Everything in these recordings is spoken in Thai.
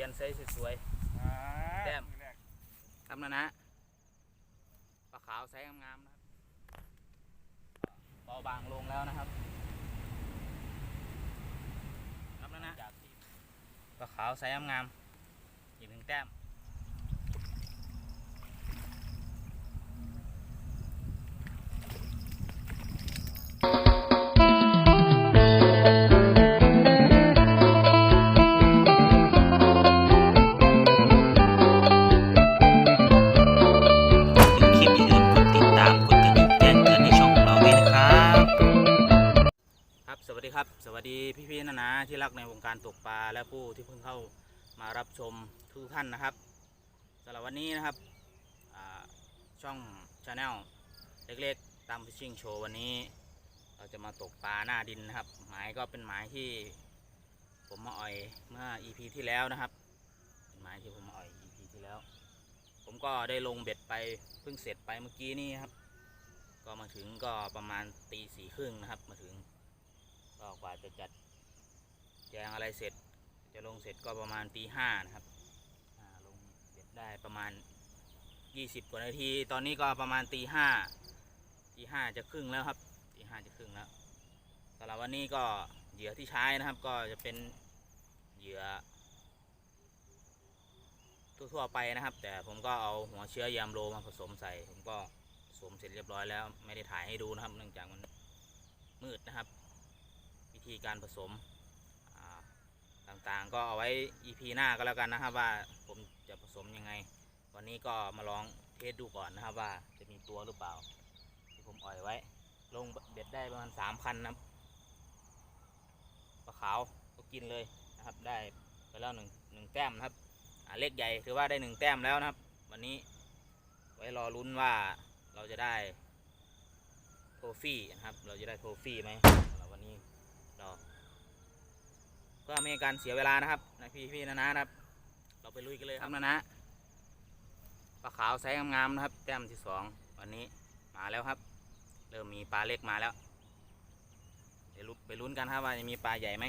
พียนไซส์สวยอ่าแต้มมือแรกๆครับนะนะปลาขาวไซส์งามๆนะครับเบาบางลงแล้วนะครับครับนะนะปลาขาวไซส์งามๆอีกหนึ่งแต้ม การตกปลาและผู้ที่เพิ่งเข้ามารับชมทุกท่านนะครับสำหรับวันนี้นะครับช่องชาแนลเล็กๆ ตามฟิชชิ่งโชว์วันนี้ เราจะมาตกปลาหน้าดินนะครับ หมายก็เป็นหมายที่ผมมาอ่อยเมื่อ EP ที่แล้วนะครับเป็นหมายที่ผมมาอ่อย EP ที่แล้ว ผมก็ได้ลงเบ็ดไปเพิ่งเสร็จไปเมื่อกี้นี่ครับ ก็มาถึงก็ประมาณตีสี่ครึ่งนะครับ มาถึงก็กว่าจะจัด แจงอะไรเสร็จจะลงเสร็จก็ประมาณตีห้านะครับลงเสร็จได้ประมาณ 20 กว่านาที ตอนนี้ก็ประมาณตีห้าตีห้าจะครึ่งแล้วครับตีห้าจะครึ่งแล้วสำหรับวันนี้ก็เหยื่อที่ใช้นะครับ ก็จะเป็นเหยื่อทั่วๆไปนะครับ แต่ผมก็เอาหัวเชื้อยามโลมาผสมใส่ ผมก็ผสมเสร็จเรียบร้อยแล้วไม่ได้ถ่ายให้ดูนะครับ เนื่องจากมันมืดนะครับ วิธีการผสม ต่างๆ ก็เอาไว้ EP หน้าก็แล้วกันนะครับว่าผมจะผสมยังไง วันนี้ก็มาลองเทสดูก่อนนะครับว่าจะมีตัวหรือเปล่า ที่ผมอ่อยไว้ ลงเบ็ดได้ประมาณสามคันนะครับปลาขาวก็กินเลยนะครับ ได้ไปแล้วหนึ่งหนึ่งแต้มนะครับเลขใหญ่ถือว่าได้หนึ่งแต้มแล้วนะครับ วันนี้ไว้รอลุ้นว่าเราจะได้โทฟี่นะครับ เราจะได้โทฟี่ไหมสำหรับวันนี้เรา พื่อไม่ให้การเสียเวลานะครับนะพี่พี่นะนะครับ เราไปลุยกันเลยครับนะนะปลาขาวไซส์งามๆนะครับ แต้มที่สองวันนี้มาแล้วครับ เริ่มมีปลาเล็กมาแล้ว เดี๋ยวลุ้นไปลุ้นกันครับว่าจะมีปลาใหญ่ไหม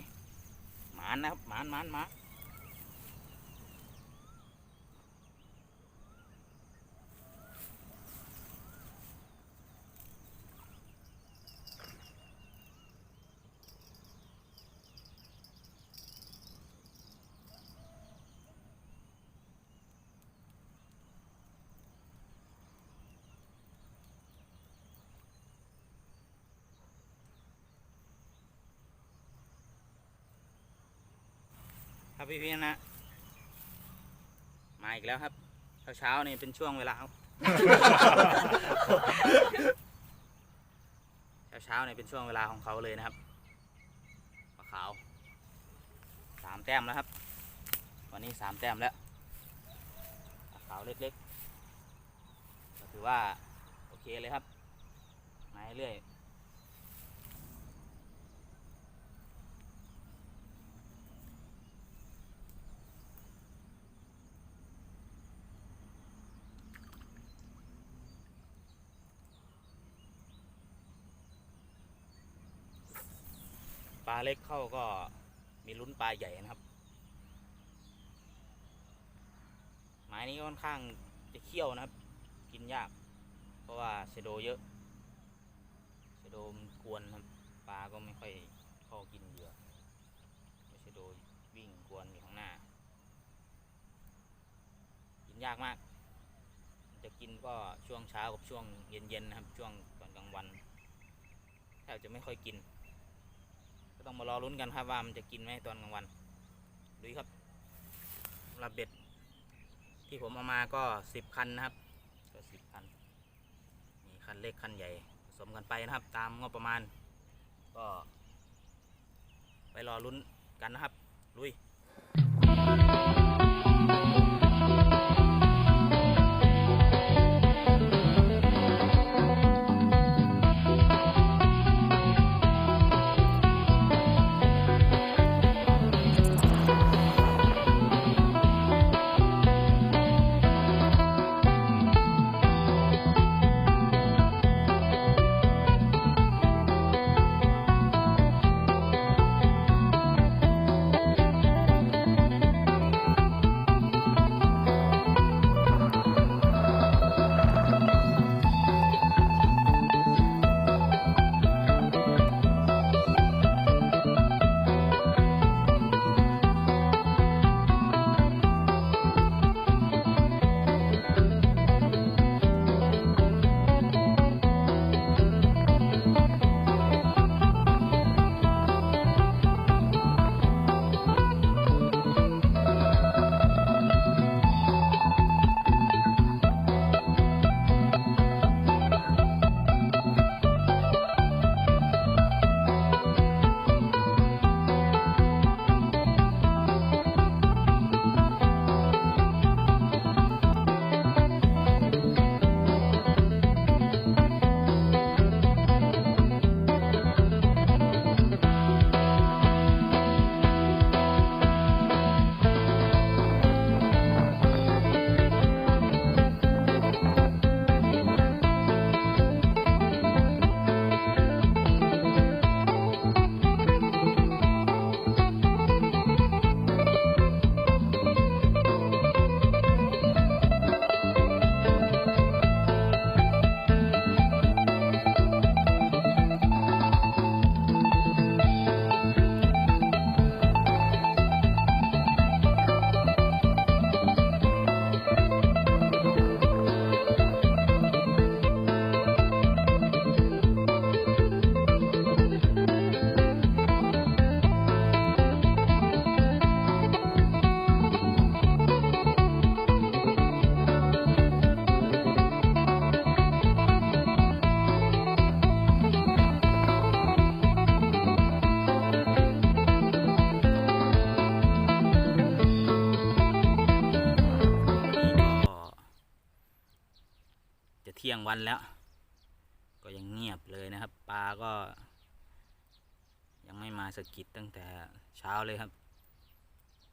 หมานนะครับหมานหมานหมา ครับพี่พี่นะมาอีกแล้วครับเช้าเช้าๆนี่เป็นช่วงเวลาเช้าเช้าๆนี่เป็นช่วงเวลาของเขาเลยนะครับปลาขาวสามแต้มแล้วครับ วันนี้สามแต้มแล้วปลาขาวเล็กๆก็ถือว่าโอเคเลยครับมาเรื่อย ลาเล็กเข้าก็มีลุ้นปลาใหญ่นะครับหมายนี้ค่อนข้างจะเคี่ยวนะครับ กินยาก เพราะว่าเชโดเยอะเชโดมันกวนครับปลาก็ไม่ค่อยเข้ากินเหยื่อเชโดวิ่งกวนอยู่ข้างหน้า กินยากมาก จะกินก็ช่วงเช้ากับช่วงเย็นๆนะครับ ช่วงตอนกลางวันแทบจะไม่ค่อยกิน ก็ต้องมารอลุ้นกันครับว่ามันจะกินไหมตอนกลางวันดูครับสำหรับเบ็ด ที่ผมเอามาก็สิบคันนะครับ ก็สิบคัน มีคันเล็กคันใหญ่ผสมกันไปนะครับ ตามงบประมาณ ก็ ไปรอลุ้นกันนะครับ ลุย วันแล้ว ก็ยังเงียบเลยนะครับปลาก็ ยังไม่มาสะกิดตั้งแต่เช้าเลยครับ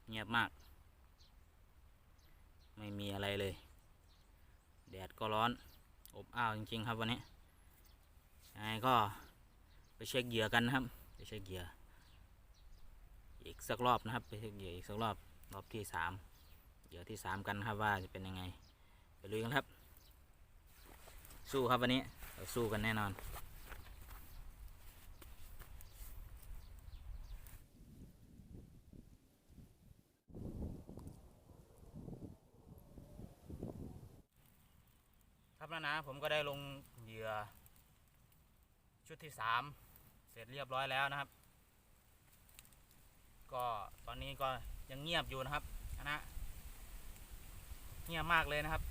เงียบมาก ไม่มีอะไรเลย แดดก็ร้อน อบอ้าวจริง ๆ ครับวันนี้ยังไงก็ไปเช็คเหยื่อกันนะครับ ไปเช็คเหยื่ออีกสักรอบนะครับ ไปเช็คเหยื่ออีกสักรอบรอบที่สามเหยื่อที่สามกันครับว่าจะเป็นยังไง ไปลุยกันครับ สู้ครับวันนี้เราสู้กันแน่นอน ครับนะนะผมก็ได้ลงเหยื่อ ชุดที่สามเสร็จเรียบร้อยแล้วนะครับ ก็ตอนนี้ก็ยังเงียบอยู่นะครับนะนะเงียบมากเลยนะครับ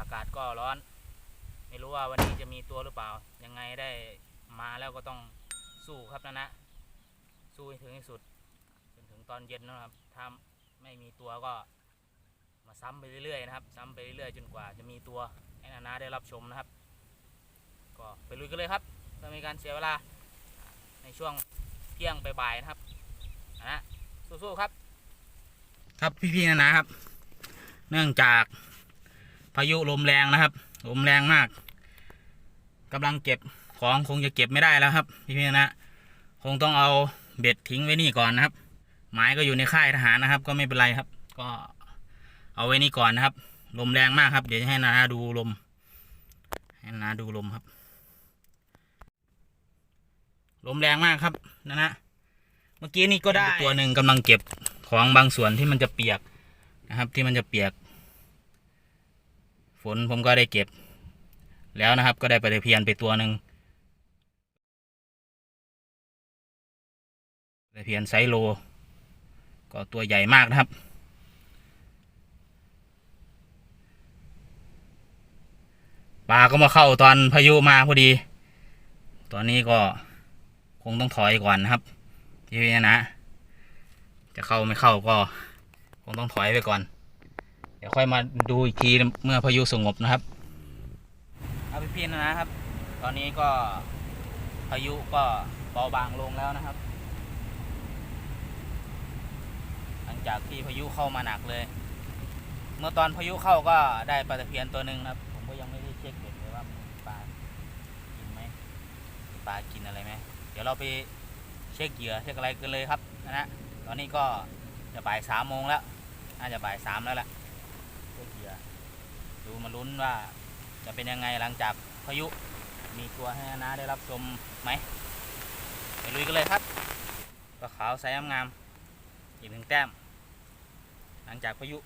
อากาศก็ร้อน ไม่รู้ว่าวันนี้จะมีตัวหรือเปล่า ยังไงได้มาแล้วก็ต้องสู้ครับนะนะ สู้ให้ถึงที่สุด จนถึงตอนเย็นนะครับ ถ้าไม่มีตัวก็ มาซ้ำไปเรื่อยๆนะครับ ซ้ำไปเรื่อยๆจนกว่าจะมีตัวให้นานาได้รับชมนะครับ ก็ไปลุยกันเลยครับเพื่อม่ให้การเสียเวลาในช่วงเที่ยงบ่ายๆนะครับนะสู้ๆครับ ครับพี่ๆนะนะครับ เนื่องจาก พายุลมแรงนะครับ ลมแรงมากกำลังเก็บของคงจะเก็บไม่ได้แล้วครับ พี่ๆนะ คงต้องเอาเบ็ดทิ้งไว้นี่ก่อนนะครับ หมายก็อยู่ในค่ายทหารนะครับ ก็ไม่เป็นไรครับ ก็เอาไว้นี่ก่อนนะครับ ลมแรงมากครับ เดี๋ยวจะให้นาดูลม ให้นาดูลมครับ ลมแรงมากครับนะนะเมื่อกี้นี่ก็ได้ตัวหนึ่งกำลังเก็บของบางส่วนที่มันจะเปียกนะครับ ที่มันจะเปียก ฝนผมก็ได้เก็บ แล้วนะครับ ก็ได้ปลาตะเพียนไปตัวหนึ่งปลาตะเพียนไซโล ก็ตัวใหญ่มากนะครับ ปลาก็มาเข้าตอนพายุมาพอดี ตอนนี้ก็คงต้องถอยก่อนนะครับพี่นะ จะเข้าไม่เข้าก็คงต้องถอยไปก่อน เดี๋ยวค่อยมาดูอีกทีเมื่อพายุสงบนะครับ เอาพี่พี่นะครับ ตอนนี้ก็พายุก็เบาบางลงแล้วนะครับ หลังจากที่พายุเข้ามาหนักเลย เมื่อตอนพายุเข้าก็ได้ปลาตะเพียนตัวหนึ่งนะครับ ผมก็ยังไม่ได้เช็คเด็กเลยว่าปลากินไหมปลากินอะไรไหมเดี๋ยวเราไปเช็คเหยื่อเช็คอะไรกันเลยครับนะฮะตอนนี้ก็จะบ่ายสามโมงแล้วน่าจะบ่ายสามแล้วล่ะเช็คเหยื่อ ดูมาลุ้นว่าจะเป็นยังไงหลังจากพายุ มีตัวให้นะได้รับชมไหมไปลุยกันเลยครับปลาขาวใสงามๆอีกหนึ่งแต้ม หลังจากพายุ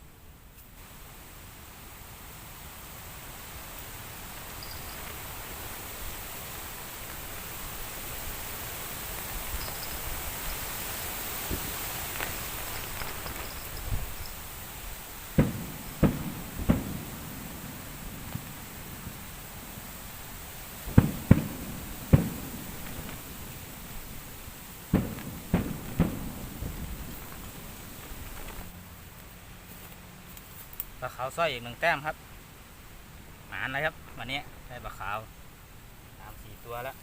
ลาขาวสร้อยอีกหนึ่งแต้มครับ หมานเลยครับ วันนี้ได้ปลาขาวสามสี่ตัวแล้ว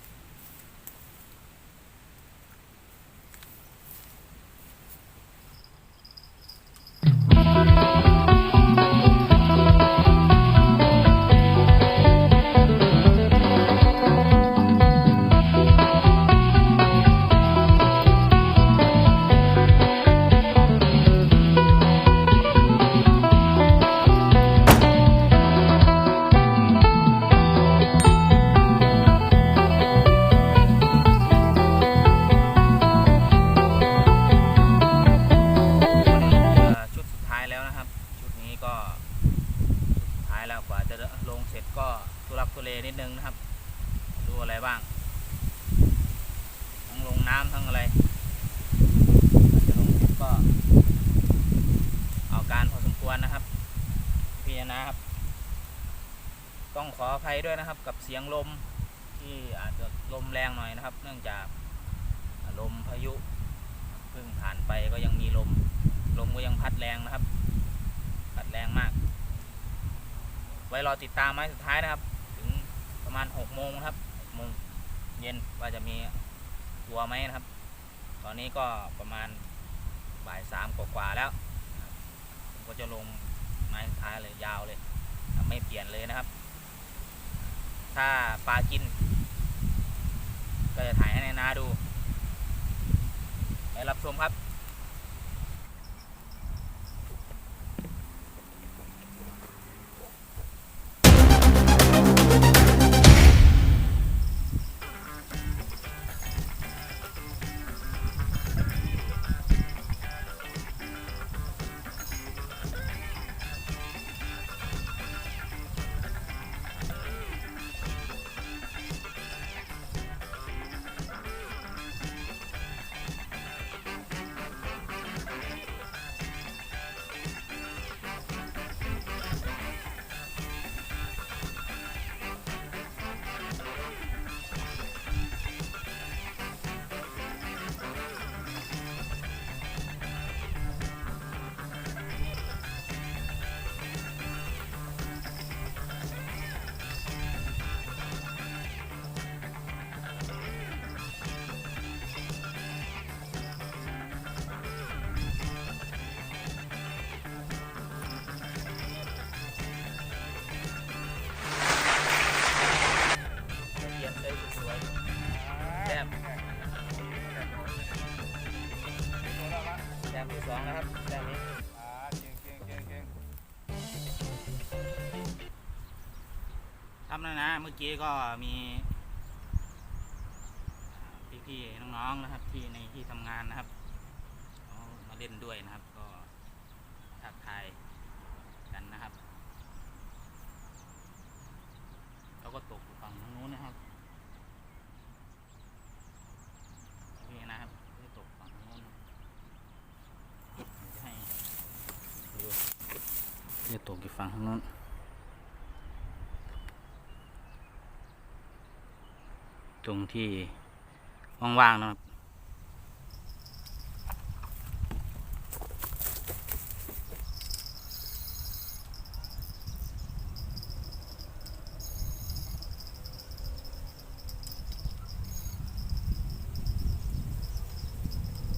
ำทั้งอะไรกว่าจะลงเสร็จก็ เอาการพอสมควรนะครับ พี่นะครับ ต้องขออภัยด้วยนะครับ กับเสียงลมที่อาจจะลมแรงหน่อยนะครับ เนื่องจากลมพายุเพิ่งผ่านไปก็ยังมีลม ลมก็ยังพัดแรงนะครับ พัดแรงมาก ไว้รอติดตามไม้สุดท้ายนะครับ ถึงประมาณหกโมงครับโมงเย็นว่าจะมี ตัวไหมนะครับ ตอนนี้ก็ประมาณบ่ายสามกว่าแล้วผมก็จะลงไม้ท้ายเลยยาวเลย ไม่เปลี่ยนเลยนะครับ ถ้าปลากิน ก็จะถ่ายให้ในนาดูไปรับชมครับ เมื่อกี้ก็มีพี่ๆน้องๆนะครับ ที่ในที่ทำงานนะครับมาเล่นด้วยนะครับ ก็ทักทายกันนะครับแล้วก็ตกอยู่ฝั่งนู้นนะครับนี่นะครับที่ตกฝั่งนู้นจะให้ดูนี่ตกอยู่ฝั่งทางนู้น ตรงที่ว่างๆนะครับ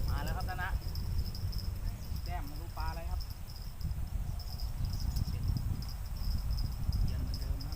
มาแล้วครับท่านนะแต้มมาดูปลาอะไรครับเย็นเหมือนเดิมนะคร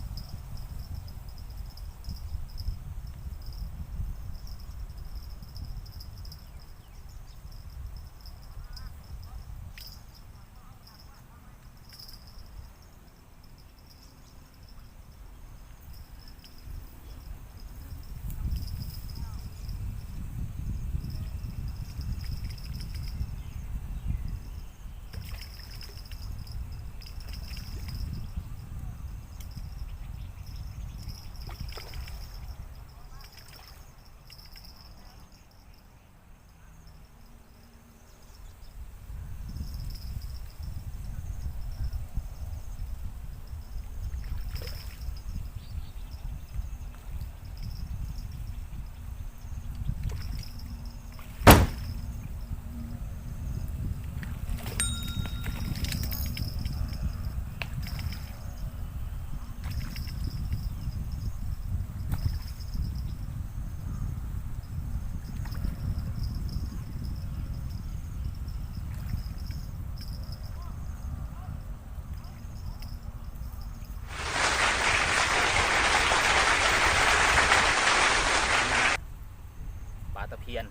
ับ ปลาตะเพียน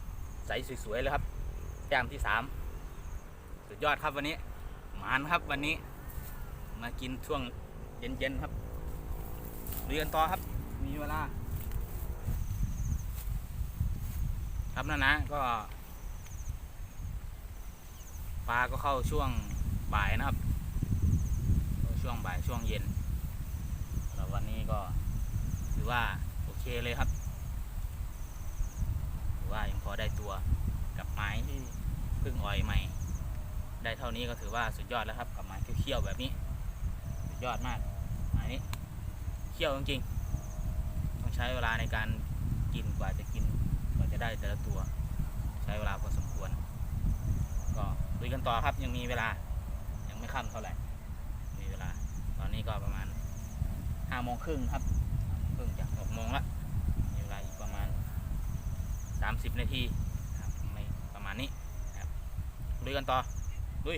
ใสสวยๆเลยครับแต้มที่สามสุดยอดครับวันนี้หมานครับวันนี้ มากินช่วงเย็นๆครับเรียนต่อครับ มีเวลา ครับนะนะก็ปลาก็เข้าช่วงบ่ายนะครับ ช่วงบ่ายช่วงเย็นแล้ววันนี้ก็ถือว่า โอเคเลยครับ อว่ายังพอได้ตัวกับไม้ที่เพิ่งอ่อยใหม่ ได้เท่านี้ก็ถือว่าสุดยอดแล้วครับกับไม้เขี้ยวๆแบบนี้ สุดยอดมากไม้นี้เขี้ยวจริงๆต้องใช้เวลาในการกินกว่าจะกินกว่าจะได้แต่ละตัว ใช้เวลาพอสมควร ก็ลุยกันต่อครับยังมีเวลายังไม่ค่ำเท่าไหร่มีเวลา ตอนนี้ก็ประมาณห้าโมงครึ่งครับเพิ่งจะหกโมงละ 30 นาทีครับไม่ประมาณนี้ครับลุยกันต่อลุย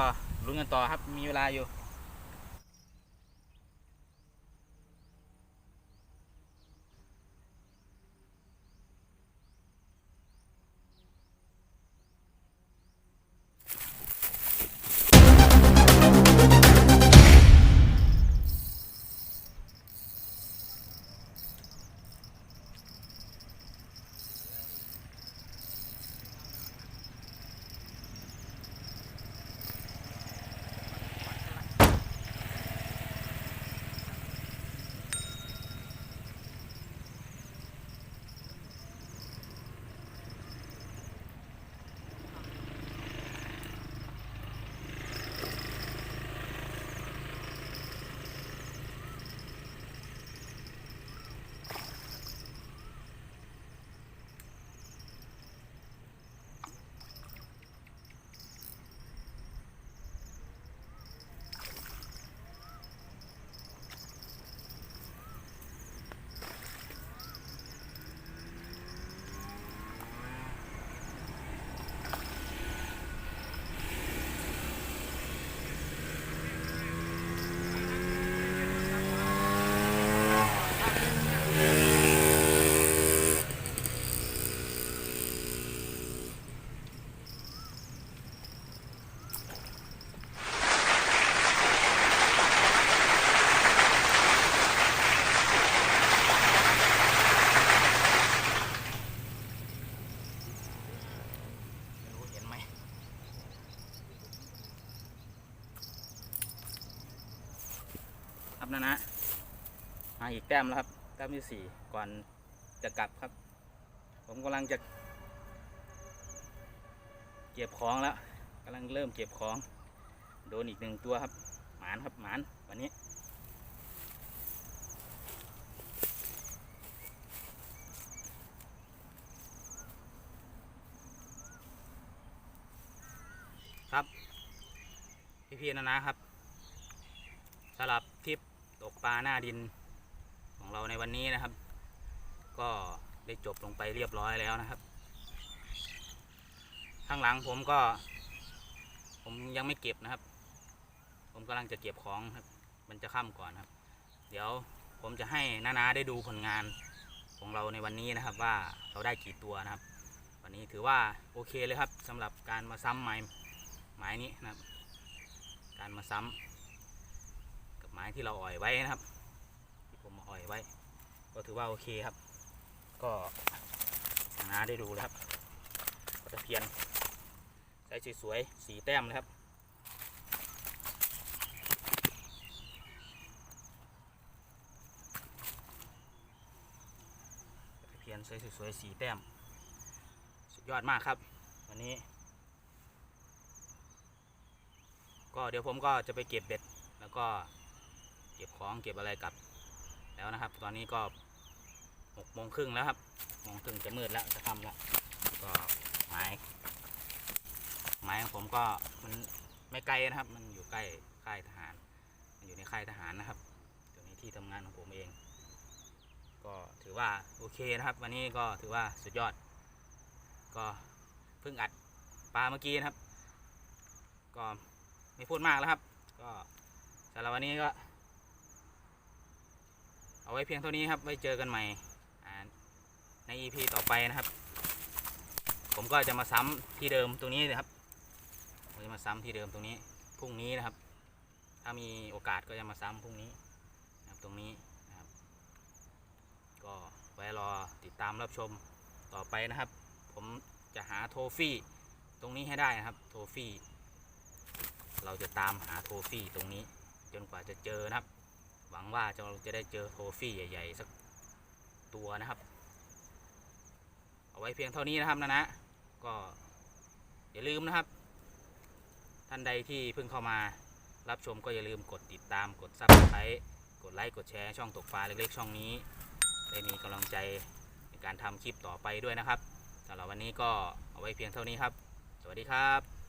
ก็ยังไงก็ลุ้นกันต่อครับมีเวลาอยู่ ไม่รู้เห็นไหม ครับ นะนะมาอีกแต้มแล้วครับแต้มที่สี่ก่อนจะกลับครับ ผมกำลังจะ เก็บของแล้วกำลังเริ่มเก็บของ โดนอีกหนึ่งตัวครับ หมานครับหมานวันนี้ครับ พี่ๆนะนะครับสำหรับทริป ปลาหน้าดินของเราในวันนี้นะครับ ก็ได้จบลงไปเรียบร้อยแล้วนะครับ ข้างหลังผมก็ ผมยังไม่เก็บนะครับ ผมกำลังจะเก็บของครับ มันจะค่ำก่อนครับ เดี๋ยวผมจะให้นานาได้ดูผลงานของเราในวันนี้นะครับ ว่าเราได้กี่ตัวนะครับ วันนี้ถือว่าโอเคเลยครับสำหรับการมาซ้ำไม้ไม้นี้นะครับ การมาซ้ำ ม้ที่เราอ่อยไว้นะครับ ที่ผมอ่อยไว้ ก็ถือว่าโอเคครับ ก็นาได้ดูแล้วครับตะเพียนใส่สวยๆสีแต้มเลยครับตะเพียนใส่สวยๆสีแต้ม สุดยอดมากครับ วันนี้ ก็เดี๋ยวผมก็จะไปเก็บเบ็ดแล้วก็ ก็บของเก็บอะไรกลับ แล้วนะครับ ตอนนี้ก็หกโมงครึ่งแล้วครับโมงครึ่งจะมืดแล้วจะค่ำแล้วก็ไม้ไม้ของผมก็มันไม่ไกลนะครับ มันอยู่ใกล้ค่ายทหาร มันอยู่ในค่ายทหารนะครับตรงนี้ที่ทำงานของผมเอง ก็ถือว่าโอเคนะครับ วันนี้ก็ถือว่าสุดยอด ก็เพิ่งอัดปลาเมื่อกี้นะครับ ก็ไม่พูดมากแล้วครับ ก็สำหรับวันนี้ก็ เอาไว้เพียงเท่านี้ครับไว้เจอกันใหม่ใน EP ต่อไปนะครับ ผมก็จะมาซ้ำที่เดิมตรงนี้นะครับผมจะมาซ้ำที่เดิมตรงนี้พรุ่งนี้นะครับ ถ้ามีโอกาสก็จะมาซ้ำพรุ่งนี้นะครับตรงนี้นะครับ ก็ไว้รอติดตามรับชมต่อไปนะครับ ผมจะหาโทฟี่ตรงนี้ให้ได้นะครับโทฟี่เราจะตามหาโทฟี่ตรงนี้จนกว่าจะเจอนะครับ หวังว่าจะเราจะได้เจอโทฟี่ใหญ่ ๆ สักตัวนะครับ เอาไว้เพียงเท่านี้นะครับนะนะก็อย่าลืมนะครับ ท่านใดที่เพิ่งเข้ามารับชมก็อย่าลืมกดติดตามกดซับสไครต์กดไลค์กดแชร์ช่องตกปลาเล็กๆ ช่องนี้ ได้มีกำลังใจในการทำคลิปต่อไปด้วยนะครับสำหรับวันนี้ก็เอาไว้เพียงเท่านี้ครับ สวัสดีครับ